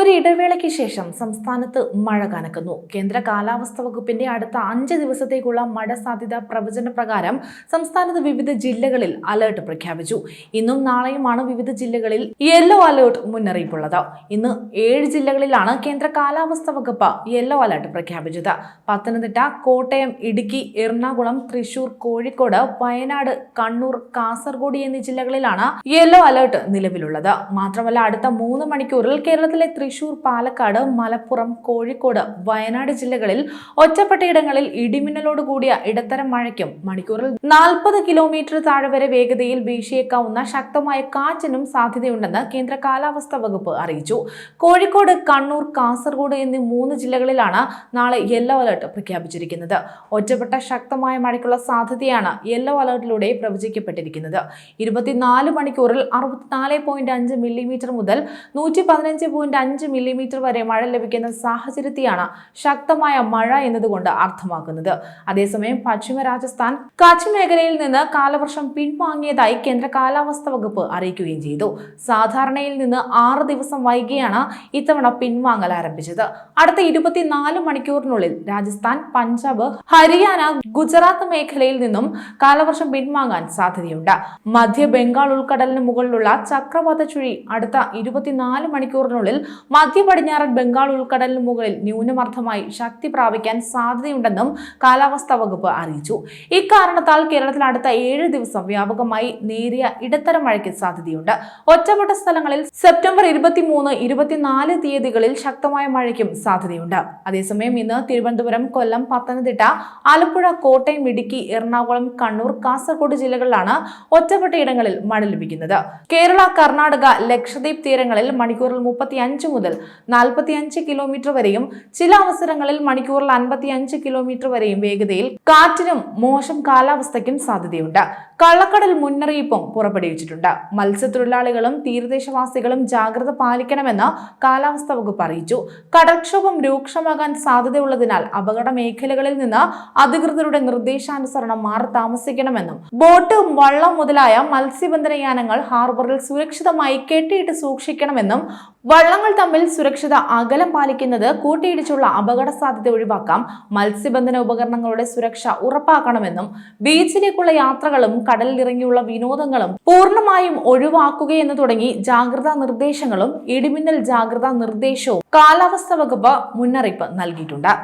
ഒരു ഇടവേളയ്ക്ക് ശേഷം സംസ്ഥാനത്ത് മഴ കനക്കുന്നു. കേന്ദ്ര കാലാവസ്ഥാ വകുപ്പിന്റെ അടുത്ത അഞ്ച് ദിവസത്തേക്കുള്ള മഴ സാധ്യത പ്രവചന പ്രകാരം സംസ്ഥാനത്ത് വിവിധ ജില്ലകളിൽ അലേർട്ട് പ്രഖ്യാപിച്ചു. ഇന്നും നാളെയുമാണ് വിവിധ ജില്ലകളിൽ യെല്ലോ അലേർട്ട് മുന്നറിയിപ്പുള്ളത്. ഇന്ന് ഏഴ് ജില്ലകളിലാണ് കേന്ദ്ര കാലാവസ്ഥാ വകുപ്പ് യെല്ലോ അലേർട്ട് പ്രഖ്യാപിച്ചത്. പത്തനംതിട്ട കോട്ടയം ഇടുക്കി എറണാകുളം തൃശൂർ കോഴിക്കോട് വയനാട് കണ്ണൂർ കാസർഗോഡ് എന്നീ ജില്ലകളിലാണ് യെല്ലോ അലേർട്ട് നിലവിലുള്ളത്. മാത്രമല്ല അടുത്ത മൂന്ന് മണിക്കൂറിൽ കേരളത്തിലെ തൃശൂർ പാലക്കാട് മലപ്പുറം കോഴിക്കോട് വയനാട് ജില്ലകളിൽ ഒറ്റപ്പെട്ടയിടങ്ങളിൽ ഇടിമിന്നലോട് കൂടിയ ഇടത്തരം മഴയ്ക്കും മണിക്കൂറിൽ നാൽപ്പത് കിലോമീറ്റർ താഴെ വരെ വേഗതയിൽ വീശിയേക്കാവുന്ന ശക്തമായ കാറ്റിനും സാധ്യതയുണ്ടെന്ന് കേന്ദ്ര കാലാവസ്ഥാ വകുപ്പ് അറിയിച്ചു. കോഴിക്കോട് കണ്ണൂർ കാസർഗോഡ് എന്നീ മൂന്ന് ജില്ലകളിലാണ് നാളെ യെല്ലോ അലർട്ട് പ്രഖ്യാപിച്ചിരിക്കുന്നത്. ഒറ്റപ്പെട്ട ശക്തമായ മഴയ്ക്കുള്ള സാധ്യതയാണ് യെല്ലോ അലർട്ടിലൂടെ പ്രവചിക്കപ്പെട്ടിരിക്കുന്നത്. ഇരുപത്തിനാല് മണിക്കൂറിൽ അറുപത്തിനാല് പോയിന്റ് അഞ്ച് മില്ലിമീറ്റർ മുതൽ നൂറ്റി പതിനഞ്ച് പോയിന്റ് അഞ്ച് മില്ലിമീറ്റർ വരെ മഴ ലഭിക്കുന്ന സാഹചര്യത്തെയാണ് ശക്തമായ മഴ എന്നതുകൊണ്ട് അർത്ഥമാക്കുന്നത്. അതേസമയം പശ്ചിമ രാജസ്ഥാൻ കച്ച് മേഖലയിൽ നിന്ന് കാലവർഷം പിൻവാങ്ങിയതായി കേന്ദ്ര കാലാവസ്ഥാ വകുപ്പ് അറിയിക്കുകയും ചെയ്തു. സാധാരണയിൽ നിന്ന് ആറ് ദിവസം വൈകിയാണ് ഇത്തവണ പിൻവാങ്ങൽ ആരംഭിച്ചത്. അടുത്ത ഇരുപത്തിനാല് മണിക്കൂറിനുള്ളിൽ രാജസ്ഥാൻ പഞ്ചാബ് ഹരിയാന ഗുജറാത്ത് മേഖലയിൽ നിന്നും കാലവർഷം പിൻവാങ്ങാൻ സാധ്യതയുണ്ട്. മധ്യ ബംഗാൾ ഉൾക്കടലിന് മുകളിലുള്ള ചക്രവാത ചുഴി അടുത്ത ഇരുപത്തിനാല് മണിക്കൂറിനുള്ളിൽ മധ്യ പടിഞ്ഞാറൻ ബംഗാൾ ഉൾക്കടലിന് മുകളിൽ ന്യൂനമർദ്ദമായി ശക്തി പ്രാപിക്കാൻ സാധ്യതയുണ്ടെന്നും കാലാവസ്ഥാ വകുപ്പ് അറിയിച്ചു. ഇക്കാരണത്താൽ കേരളത്തിൽ അടുത്ത ഏഴ് ദിവസം വ്യാപകമായി നേരിയ ഇടത്തരം മഴയ്ക്ക് സാധ്യതയുണ്ട്. ഒറ്റപ്പെട്ട സ്ഥലങ്ങളിൽ സെപ്റ്റംബർ ഇരുപത്തിമൂന്ന് ഇരുപത്തിനാല് തീയതികളിൽ ശക്തമായ മഴയ്ക്കും സാധ്യതയുണ്ട്. അതേസമയം ഇന്ന് തിരുവനന്തപുരം കൊല്ലം പത്തനംതിട്ട ആലപ്പുഴ കോട്ടയം ഇടുക്കി എറണാകുളം കണ്ണൂർ കാസർഗോഡ് ജില്ലകളിലാണ് ഒറ്റപ്പെട്ട ഇടങ്ങളിൽ മഴ ലഭിക്കുന്നത്. കേരള കർണാടക ലക്ഷദ്വീപ് തീരങ്ങളിൽ മണിക്കൂറിൽ മുപ്പത്തി അഞ്ച് മുതൽ നാൽപ്പത്തി അഞ്ച് കിലോമീറ്റർ വരെയും ചില അവസരങ്ങളിൽ മണിക്കൂറിൽ അൻപത്തി അഞ്ച് കിലോമീറ്റർ വരെയും വേഗതയിൽ കാറ്റിനും മോശം കാലാവസ്ഥയ്ക്കും സാധ്യതയുണ്ട്. കള്ളക്കടൽ മുന്നറിയിപ്പും പുറപ്പെടുവിച്ചിട്ടുണ്ട്. മത്സ്യത്തൊഴിലാളികളും തീരദേശവാസികളും ജാഗ്രത പാലിക്കണമെന്ന് കാലാവസ്ഥാ വകുപ്പ് അറിയിച്ചു. കടൽക്ഷോഭം രൂക്ഷമാകാൻ സാധ്യതയുള്ളതിനാൽ അപകട മേഖലകളിൽ നിന്ന് അധികൃതരുടെ നിർദ്ദേശാനുസരണം മാറി താമസിക്കണമെന്നും ബോട്ട് വള്ളം മുതലായ മത്സ്യബന്ധന യാനങ്ങൾ ഹാർബറിൽ സുരക്ഷിതമായി കെട്ടിയിട്ട് സൂക്ഷിക്കണമെന്നും വള്ളങ്ങൾ തമ്മിൽ സുരക്ഷിത അകലം പാലിക്കുന്നത് കൂട്ടിയിടിച്ചുള്ള അപകട സാധ്യത ഒഴിവാക്കാം. മത്സ്യബന്ധന ഉപകരണങ്ങളുടെ സുരക്ഷ ഉറപ്പാക്കണമെന്നും ബീച്ചിലേക്കുള്ള യാത്രകളും കടലിലിറങ്ങിയുള്ള വിനോദങ്ങളും പൂർണമായും ഒഴിവാക്കുകയെന്ന് തുടങ്ങി ജാഗ്രതാ നിർദ്ദേശങ്ങളും ഇടിമിന്നൽ ജാഗ്രതാ നിർദ്ദേശവും കാലാവസ്ഥാ വകുപ്പ് മുന്നറിയിപ്പ് നൽകിയിട്ടുണ്ട്.